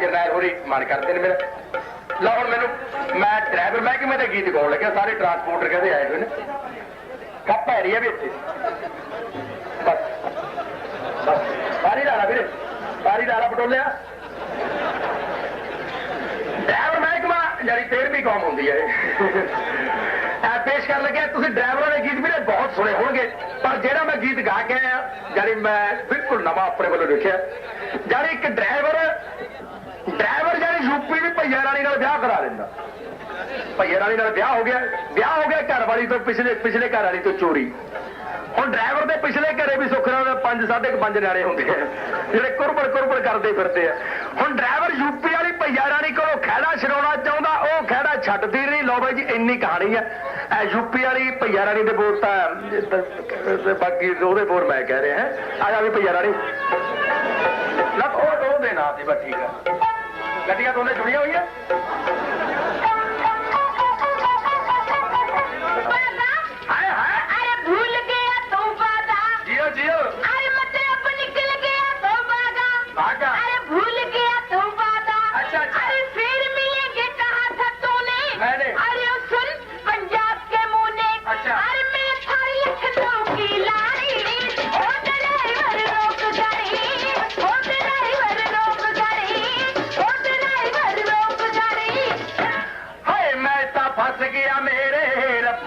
ਜਰਨੈਲ ਹੋਰੀ ਮਨ ਕਰਦੇ ਨੇ ਮੇਰਾ। ਲਾ ਹੁਣ ਮੈਨੂੰ, ਮੈਂ ਡਰਾਈਵਰ ਮਹਿਕਮੇ ਕਿ ਗੀਤ ਗਾਉਣ ਲੱਗਿਆ? ਸਾਰੇ ਟਰਾਂਸਪੋਰਟਰ ਕਹਿੰਦੇ ਆਏ ਹੋਏ ਨੇ। ਕੱਪ ਹੈ ਰਹੀ ਹੈ ਵੀ ਇੱਥੇ। ਬਸ। ਬਸ। ਸਾਰੀ ਲਾਲਾ ਵੀਰੇ, ਸਾਰੀ ਲਾਲਾ ਪਟੋਲਿਆ। ਡਰਾਈਵਰ ਮਹਿਕਮਾ ਜਿਹੜੀ 13ਵੀਂ ਕੌਮ ਹੁੰਦੀ ਹੈ ਇਹ। ਪੇਸ਼ ਕਰਨ ਲੱਗਿਆ, ਤੁਸੀਂ ਡਰਾਈਵਰਾਂ ਦੇ ਗੀਤ ਵੀਰੇ ਬਹੁਤ ਸੁਣੇ ਹੋਣਗੇ, ਪਰ ਜਿਹੜਾ ਮੈਂ ਗੀਤ ਗਾ ਕੇ ਆਇਆ ਜਿਹੜੀ ਮੈਂ ਬਿਲਕੁਲ ਨਵਾਂ ਆਪਣੇ ਵੱਲੋਂ ਲਿਖਿਆ ਜਿਹੜੀ ਇੱਕ ਡਰਾਈਵਰ ਭਈਆ ਰਾਣੀ ਨਾਲ ਵਿਆਹ ਕਰਾ ਲੈਂਦਾ। ਭਈਆ ਰਾਣੀ ਨਾਲ ਵਿਆਹ ਹੋ ਗਿਆ। ਵਿਆਹ ਹੋ ਗਿਆ ਘਰ ਵਾਲੀ ਤੋਂ ਪਿਛਲੇ ਪਿਛਲੇ ਘਰ ਵਾਲੀ ਤੋਂ ਚੋਰੀ। ਹੁਣ ਡਰਾਈਵਰ ਦੇ ਪਿਛਲੇ ਘਰੇ ਵੀ ਸੁੱਖ ਨਾਲ ਪੰਜ, ਸਾਢੇ ਨਿਆਣੇ ਹੁੰਦੇ ਆ। ਜਿਹੜੇ ਕੁਰਬੜ ਕੁਰਬੜ ਕਰਦੇ ਫਿਰਦੇ ਆ। ਹੁਣ ਡਰਾਈਵਰ ਯੂਪੀ ਵਾਲੀ ਭਈਆ ਰਾਣੀ ਕੋਲੋਂ ਖਹਿੜਾ ਛਡਾਉਣਾ ਚਾਹੁੰਦਾ, ਉਹ ਖਹਿੜਾ ਛੱਡਦੀ ਨਹੀਂ। ਲਓ ਬਾਈ ਜੀ, ਇੰਨੀ ਕਹਾਣੀ ਆ। ਐ ਯੂਪੀ ਵਾਲੀ ਭਈਆ ਰਾਣੀ ਦੇ ਬੋਰ ਤਾਂ ਬਾਕੀ ਉਹਦੇ ਬੋਰ ਮੈਂ ਕਹਿ ਰਿਹਾ। ਹਾਂ ਆ ਜਾ ਵੀ ਭਈਆ ਰਾਣੀ। ਲੱਗ ਉਹ ਦੇ ਨਾਂ ਤੇ ਬਸ ਠੀਕ ਆ। ਗੱਡੀਆਂ ਦੋਨੇ ਜੁੜੀਆਂ ਹੋਈਆਂ?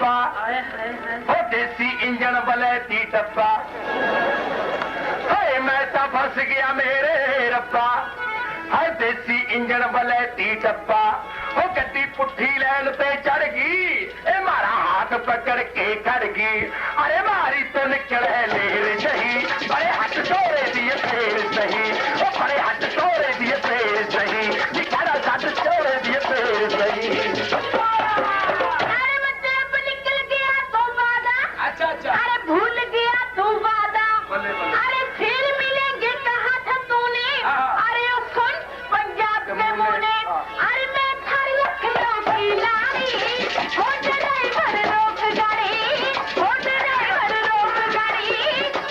ਰੱਬਾ ਉਹ ਦੇਸੀ ਇੰਜਣ ਬਲੈਤੀ ਡੱਬਾ ਹਾਏ, ਮੈਂ ਤਾਂ ਫਸ ਗਿਆ ਮੇਰੇ ਰੱਬਾ। ਹਾਏ, ਦੇਸੀ ਇੰਜਣ ਬਲੈਤੀ ਟੱਪਾ। ਉਹ ਗੱਡੀ ਪੁੱਠੀ ਲੈਣ ਤੇ ਚੜ ਗਈ। ਇਹ ਮਾਰਾ ਹੱਥ ਪਕੜ ਕੇ ਖੜ ਗਈ। ਅਰੇ, ਮਾਰੀ ਤੋਂ ਨਿਕਲੇ अच्छा अच्छा अरे भूल गया तू वादा बले, बले। अरे फिर मिलेंगे कहा था तूने अरे ओ सुन पंजाब के मुने अरे मैं थारी लखनऊ की लाड़ी हो ड्राइवर रोक गाड़ी हो ड्राइवर रोक गाड़ी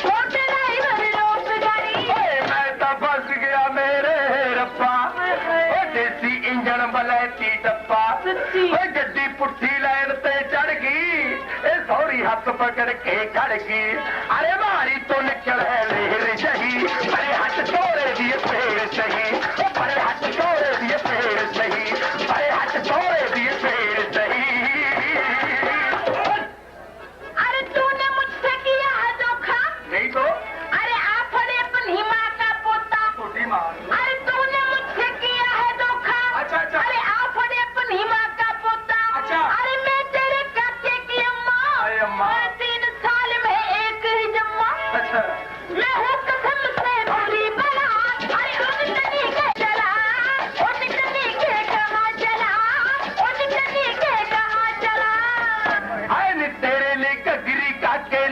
हो ड्राइवर रोक गाड़ी मैं तो फंस गया मेरे रब्बा ओ देसी इंजन बलैती डब्बा ओ गड्डी पुट्ठी लाइन ते चढ़ गई ਚੜ ਗਈ ਇਹ ਸੌਰੀ ਹੱਥ ਪਕੜ ਕੇ ਖੜ ਗਈ। ਅਰੇ ਮਾਰੀ